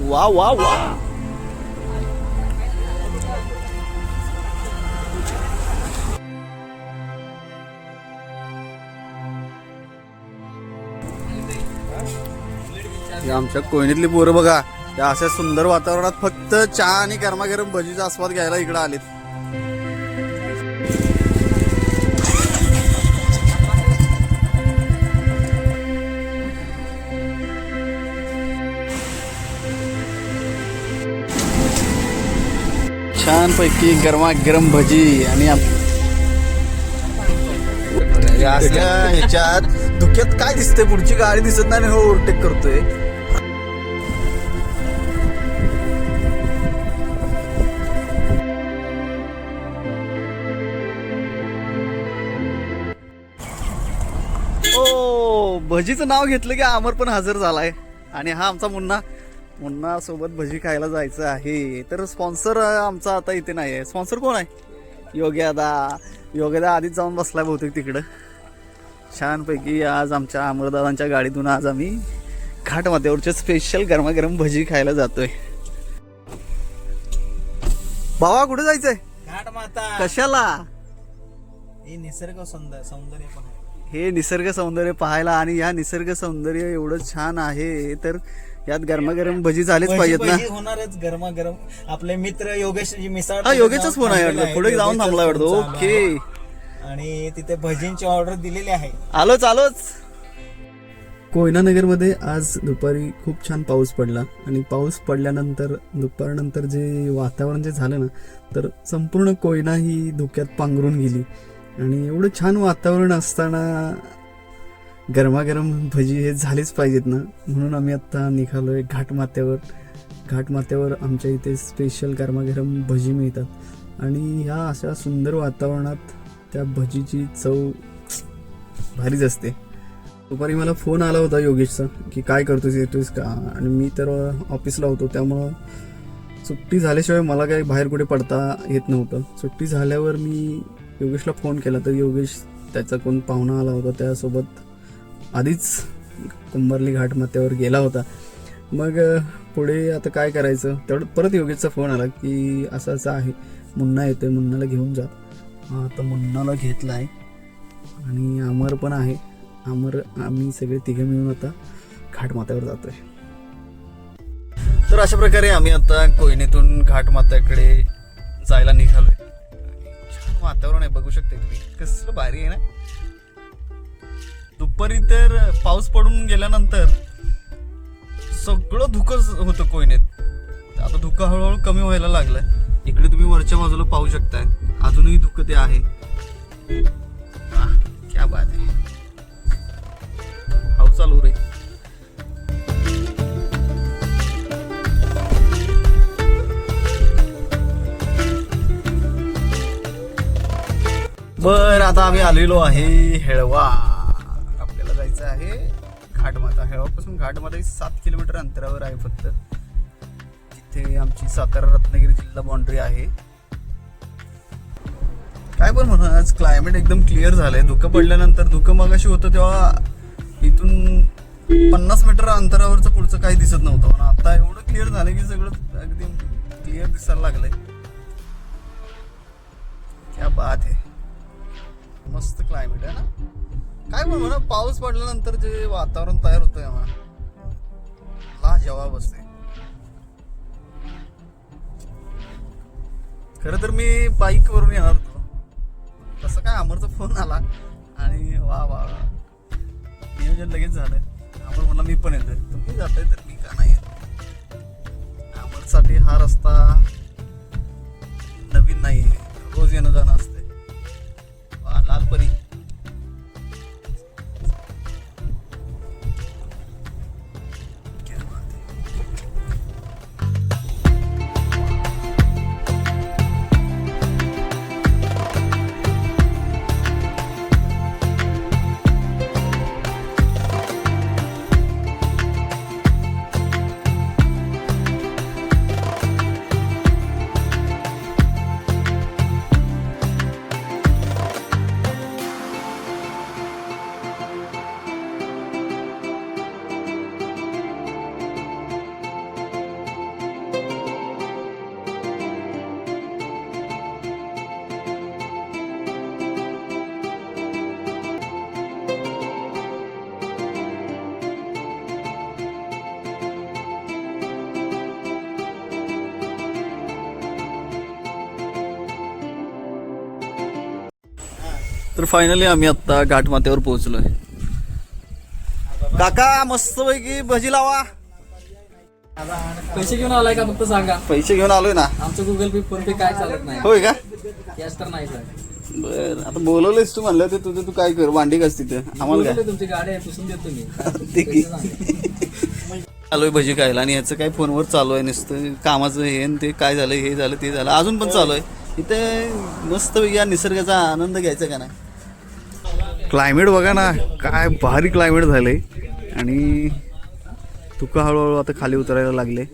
वा वा वा. आमच्या कोयनीतली पोरं बघा त्या अशा सुंदर वातावरणात फक्त चहा आणि गरमागरम भजीचा आस्वाद घ्यायला इकडे आलेत. छान पैकी गरमागरम भजी आणि या असल्या ह्याच्यात धुक्यात काय दिसतंय? पुढची गाडी दिसत नाही आणि हो ओव्हरटेक करतोय. ओ भजीचं नाव घेतलं की आमर पण हजर झालाय. आणि हा आमचा मुन्ना. मुन्ना सोबत भजी खायला जायचं आहे. तर स्पॉन्सर आमचा आता इथे नाही आहे. स्पॉन्सर कोण आहे? योग्यादा योग्यादा आधीच जाऊन बसलाय बहुतेक तिकडं. छानपैकी आज आमच्या अमरदादांच्या गाडीतून आज आम्ही घाट माथ्यावरचे स्पेशल गरमागरम भजी खायला जातोय. बाबा कुठे जायचंय? घाट माता कशाला? हे निसर्ग सौंदर्य हे निसर्ग सौंदर्य पाहायला आणि या निसर्ग सौंदर्य एवढं छान आहे तर यात गरमागरम भजी झालीच भजी- पाहिजेत ना. भजी होणारच गरमागरम. आपले मित्र योगेश जी मिसळ हा योगेचाच फोन आहे वाटतं. पुढे जाऊन थांबला वाटतं. ओके. आणि तिथे भजींची ऑर्डर दिलेली आहे. आलोच आलोच. कोयना नगरमध्ये आज दुपारी खूप छान पाऊस पडला. आणि पाऊस पडल्यानंतर दुपारनंतर जे वातावरण जे झालं ना तर संपूर्ण कोयना ही धुक्यात पांघरून गेली. आणि एवढं छान वातावरण असताना गरमागरम भजी हे झालीच पाहिजेत ना. म्हणून आम्ही आत्ता निघालोय घाटमाथ्यावर. घाटमाथ्यावर आमच्या इथे स्पेशल गरमागरम भजी मिळतात. आणि ह्या अशा सुंदर वातावरणात त्या भजीची चव भारीच असते. दुपारी मला फोन आला होता योगेशचा की काय करतोस येतोयस का? आणि मी तर ऑफिसला होतो. त्यामुळं सुट्टी झाल्याशिवाय मला काही बाहेर कुठे पडता येत नव्हतं. सुट्टी झाल्यावर मी योगेशला फोन केला. तर योगेश त्याचा कोण पाहुणा आला होता त्यासोबत आधीच कुंभारली घाट माथ्यावर गेला होता. मग पुढे आता काय करायचं? तेवढं परत योगेशचा फोन आला की असं असं आहे. मुन्ना येतो आहे मुन्नाला घेऊन जा. आता मुन्नाला घेतला आहे आणि अमर पण आहे. अमर आम्ही सगळे तिघे मिळून आता घाटमाथ्यावर आहे तर अशा प्रकारे आम्ही आता कोयनेतून घाटमाथ्याकडे जायला निघालोय. छान वातावरण आहे बघू शकते तुम्ही. कसलं भारी आहे ना? दुपारी तर पाऊस पडून गेल्यानंतर सगळं धुकं होतं कोयनेत आता धुकं हळूहळू कमी व्हायला लागलंय. इकडे तुम्ही वरच्या बाजूला पाहू शकताय. अजूनही धुकं ते आहे. क्या बात आहे. पाऊस चालू रे. बर आता आम्ही आलेलो आहे हेळवा. घाटमाता घाटमध्ये सात किलोमीटर अंतरावर आहे फक्त. तिथे आमची सातारा रत्नागिरी जिल्हा बाउंड्री आहे. काय पण म्हणा आज क्लायमेट एकदम क्लिअर झालंय. धुकं पडल्यानंतर धुकं मगाशी होतं तेव्हा इथून पन्नास मीटर अंतरावरचं पुढचं काही दिसत नव्हतं. पण आता एवढं क्लिअर झालं की सगळं अगदी क्लिअर दिसायला लागलंय. क्या बात आहे. मस्त क्लायमेट आहे ना? काय म्हणा पाऊस पडल्यानंतर जे वातावरण तयार होतंय आम्हाला जवाब असते खर तर मी बाईक वरून येणार होतो. तसं काय अमरचा फोन आला आणि वा वा नियोजन लगेच झालं अमर म्हणला मी पण येतोय. तुम्ही जाताय तर मी का नाही येत? अमरसाठी हा रस्ता नवीन नाही रोज येणं जाणं असते वा, लालपरी. तर फायनली आम्ही आत्ता घाटमाथ्यावर पोहोचलोय. काका मस्त पैकी भजी लावा. पैसे घेऊन आलाय का फक्त सांगा? पैसे घेऊन आलोय ना. आमचं गुगल पे फोन पे काय चालत नाही. होय का? कॅश तर नाही सर बर आता बोलवलंयस तू म्हणलं ते तुझं तू काय कर वांडी कस तिथे. आम्हाला काय? तुमची गाडी आहे पुसून देतो मी. आलोय भजी खायला आणि ह्याचं काय फोनवर चालू आहे नुसतं कामाचं हे आणि ते काय झालं हे झालं ते झालं अजून पण चालू आहे. इथे मस्त या निसर्गाचा आनंद घ्यायचा का नाही? क्लायमेट बघा ना काय भारी क्लायमेट झालंय. आणि तुका हळूहळू आता खाली उतरायला लागले.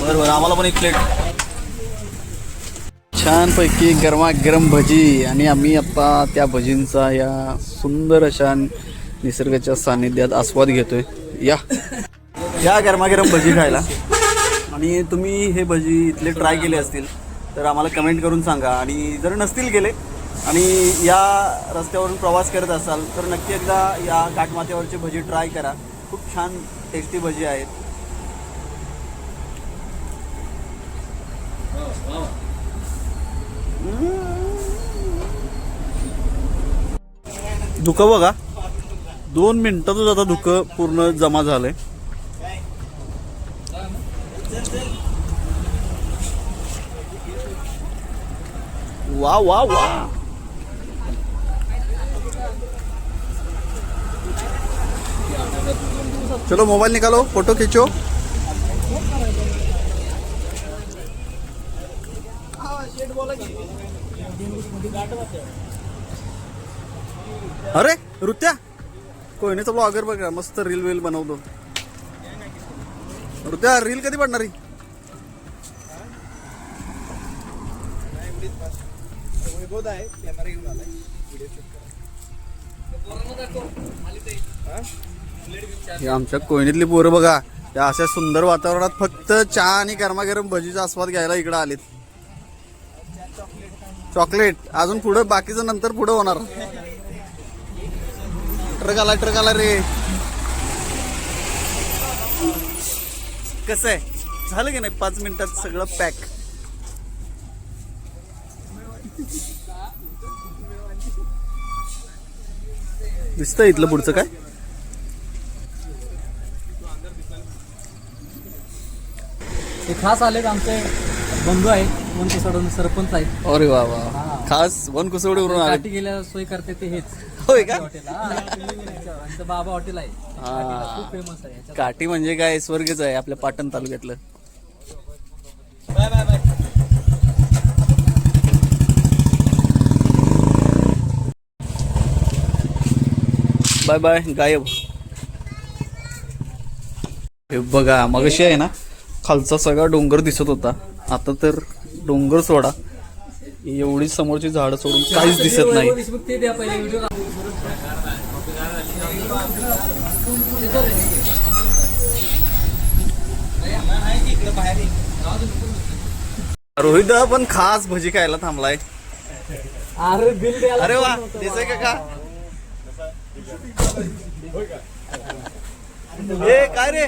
बरं बरं आम्हाला पण एक प्लेट छानपैकी गरमागरम भजी आणि आम्ही आता त्या भजींचा या सुंदर अशा निसर्गाच्या सानिध्यात आस्वाद घेतोय. या. या गरमागरम भजी खायला. आणि तुम्ही हे भजी इथले ट्राय केले असतील तर आम्हाला कमेंट करून सांगा. आणि जर नसतील केले आणि या रस्त्यावरून प्रवास करत असाल तर नक्की एकदा या घाटमाथ्यावरची भजी ट्राय करा. खूप छान टेस्टी भजी आहेत. धुकं बघा. दोन मिनिटातच आता धुकं पूर्ण जमा झालंय. वा वा वा. चलो मोबाइल निकालो फोटो खींचो. अरे ऋत्या कोयनेचा ब्लॉगर बघा मस्त रील वील बनवतो. रुत्या रील कधी पडणार ही? आहे कॅमेरा घेऊन आलाय. व्हिडिओ शूट ही? आमच्या कोयनीतली पोरं बघा त्या अशा सुंदर वातावरणात फक्त चहा आणि गरमागरम भजीचा आस्वाद घ्यायला इकडे आलेत. चॉकलेट अजून पुढं बाकीचं नंतर पुढं होणार. ट्रक आला ट्रक आला रे. कसं आहे? झालं की नाही? पाच मिनिटात सगळं पॅक. दिसतंय इथलं पुढचं काय? ते खास आलेत आमचे बंधू आहेत वन सोडून सरपंच आहेत. अरे वा वा. खास वन कुसवडीवरून आले काठी गेल्या सोय करते ते हेच. होय का? हॉटेल. आमचं बाबा हॉटेल आहे. काठीला खूप फेमस आहे याच्यात. काठी म्हणजे काय? स्वर्गच आहे आपल्या पाटण तालुक्यातलं bye bye bye bye bye गायब. हे बघा मगाशी आहे ना खालचा सगळा डोंगर दिसत होता. आता तर डोंगर सोडा. एवढी समोरची झाडं सोडून काहीच दिसत नाही. रोहित पण खास भजी खायला थांबलाय. अरे बिल अरे वा का हे काय रे?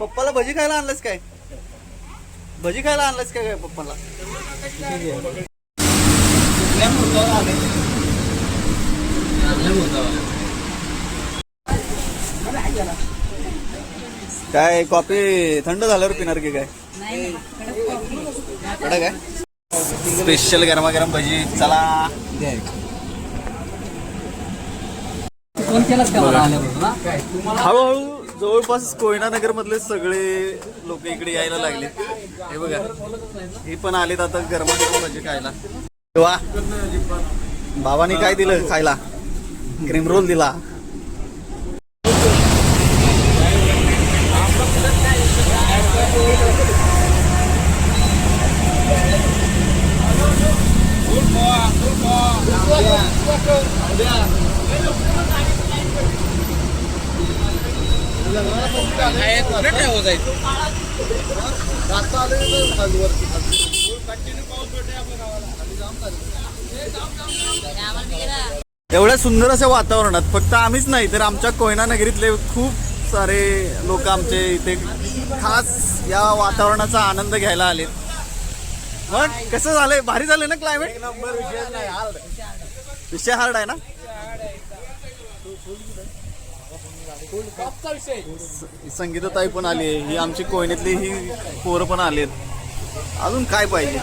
पप्पाला भजी खायला आणलंस काय? भजी खायला आणलंस काय काय पप्पाला? काय कॉफी थंड झाल्यावर पिणार की काय? कडक काय स्पेशल गरमागरम भजी चला फोन केलास का मला आल्याबरोबर ना काय तुम्हाला हळूहळू जवळपास कोयना नगर मधले सगळे लोक इकडे यायला लागले हे बघा हे पण आलेत आता गरमागरम भजी खायला वा बाबांनी काय दिलं खायला क्रीम रोल दिला एवढ्या सुंदर अशा वातावरणात फक्त आम्हीच नाही तर आमच्या कोयना नगरीतले खूप सारे लोक आमचे इथे खास या वातावरणाचा आनंद घ्यायला आलेत. मग कसं झालंय भारी झालंय ना क्लायमेट विषय हार्ड आहे ना? संगीताताई पण आली आहे. ही आमची कोयनेतली ही पोरं पण आलेत. अजून काय पाहिजे?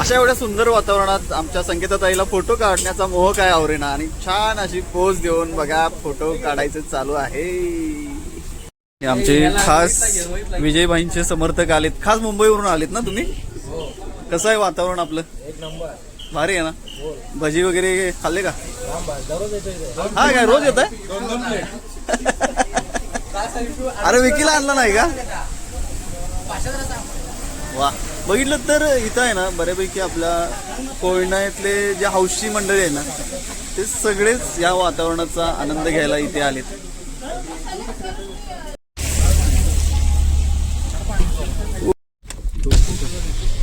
अशा एवढ्या सुंदर वातावरणात आमच्या संगीताताईला फोटो काढण्याचा मोह काय आवरेना? आणि छान अशी पोज देऊन बघा फोटो काढायचं चालू आहे. आमचे खास विजयबाईंचे समर्थक आलेत. खास मुंबईवरून आलेत ना तुम्ही? कसं आहे वातावरण आपलं? एक नंबर. भारी आहे ना? भजी वगैरे खाल्ले का? हा काय रोज येत आहे? अरे विकीला आणला नाही का? वा. बघितलं तर इथं आहे ना बऱ्यापैकी आपल्या कोयनातले जे हौशी मंडळी आहे ना ते सगळेच या वातावरणाचा आनंद घ्यायला इथे आलेत.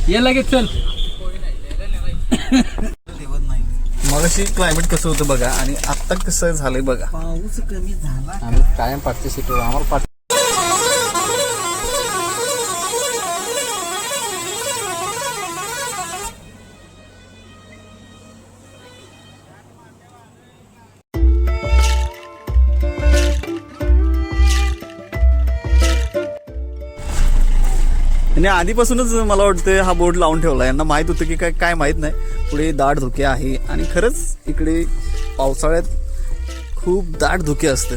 ये लगेच चल. मगाशी क्लायमेट कसं होतं बघा आणि आता कसं झालंय बघा. पाऊस कमी झाला आम्ही कायम पार्टिसिपेट आम्हाला पाठ आणि आधीपासूनच मला वाटतं हा बोर्ड लावून ठेवला यांना माहीत होतं की काय काय माहीत नाही. पुढे दाट धुके आहे. आणि खरंच इकडे पावसाळ्यात खूप दाट धुके असतं.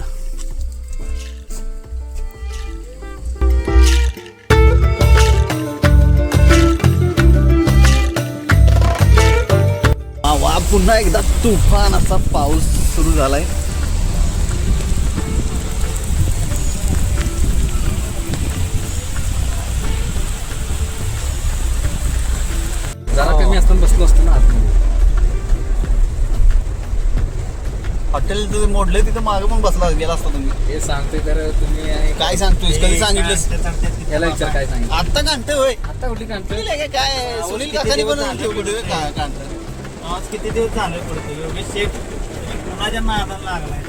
वा पुन्हा एकदा तुफान असा पाऊस सुरू झालाय. मोडले तिथं मागे पण बसला गेला असता तुम्ही. हे सांगतोय तर तुम्ही आणि काय सांगतोय कधी सांगितलंस? याला विचार काय सांगितलं? आता कांटे होय. आता कुठली कांतोय काय? काय सुनील काकानी पण ठेवलं होतं का कांटं? आज किती दिवस झाले पडतो योगेश शेठ कुणाच्या नादाला लागलाय.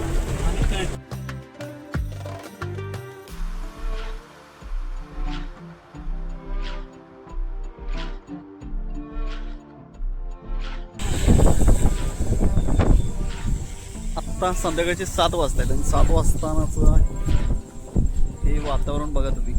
आत्ता संध्याकाळचे सात वाजता आहेत आणि सात वाजतानाच हे वातावरण बघा तुम्ही